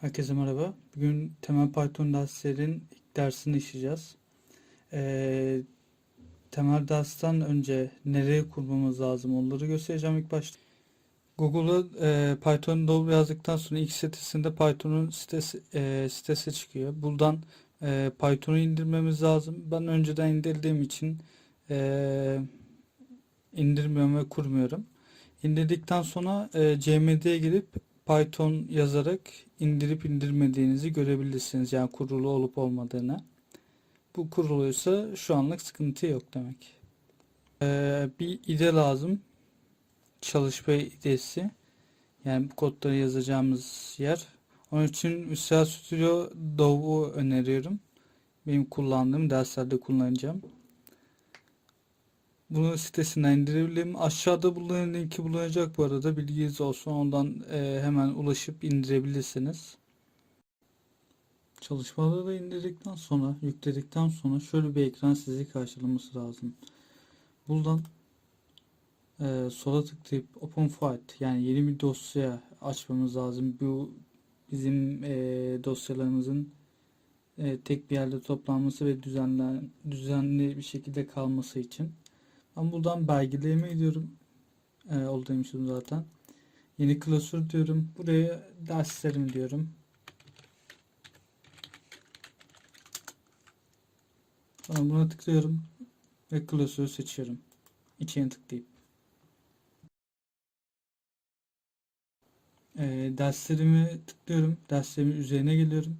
Herkese merhaba. Bugün temel Python derslerin ilk dersini işleyeceğiz. Ee, temel dersten önce nereye kurmamız lazım onları göstereceğim ilk başta. Google'a e, Python doğru yazdıktan sonra ilk sitesinde Python'un sitesi, e, sitesi çıkıyor. Buradan e, Python'u indirmemiz lazım. Ben önceden indirdiğim için e, indirmiyorum ve kurmuyorum. İndirdikten sonra e, CMD'ye girip Python yazarak indirip indirmediğinizi görebilirsiniz. Yani kurulu olup olmadığını. Bu kuruluysa şu anlık sıkıntı yok demek. Ee, bir ide lazım. Çalışma idesi. Yani bu kodları yazacağımız yer. Onun için Visual Studio Dove'u öneriyorum. Benim kullandığım derslerde kullanacağım. Bunu sitesinden indirebilirim. Aşağıda bulunan linki bulunacak bu arada. Bilginiz olsun. Ondan e, hemen ulaşıp indirebilirsiniz. Çalışmaları da indirdikten sonra, yükledikten sonra şöyle bir ekran sizi karşılaması lazım. Buradan e, sola tıklayıp Open File yani yeni bir dosya açmamız lazım. Bu bizim e, dosyalarımızın e, tek bir yerde toplanması ve düzenlen, düzenli bir şekilde kalması için. Ben buradan belgelerime gidiyorum. Ee, oradaymışım zaten. Yeni klasör diyorum. Buraya derslerim diyorum. Sonra buna tıklıyorum. Ve klasörü seçiyorum. İçine tıklayıp. Ee, derslerimi tıklıyorum. Derslerimin üzerine geliyorum.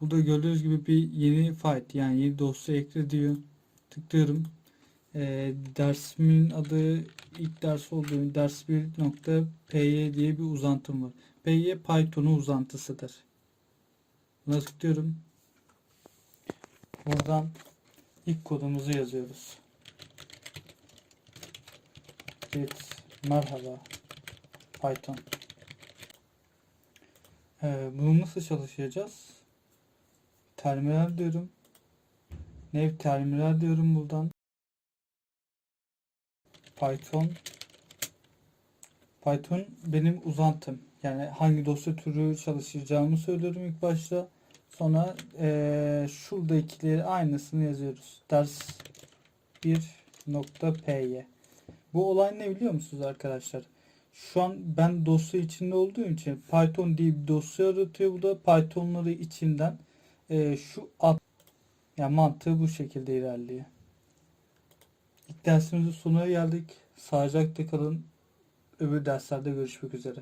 Burada gördüğünüz gibi bir yeni file yani yeni dosya ekle diyor. Tıklıyorum. E, dersimin adı ilk ders olduğu ders 1.py diye bir uzantım var. py Python'un uzantısıdır. Buna tıklıyorum. Buradan ilk kodumuzu yazıyoruz. Git merhaba Python. Ee, bunu nasıl çalışacağız? Terminal diyorum. Nev terminal diyorum buradan. Python Python benim uzantım. Yani hangi dosya türü çalışacağımı söylüyorum ilk başta. Sonra eee şuradakileri aynısını yazıyoruz. Ders 1.py Bu olay ne biliyor musunuz arkadaşlar? Şu an ben dosya içinde olduğum için Python diye bir dosya aratıyor. Bu da Python'ları içinden eee, şu at yani mantığı bu şekilde ilerliyor. İlk dersimizin sonuna geldik. Sağlıcakla kalın. Öbür derslerde görüşmek üzere.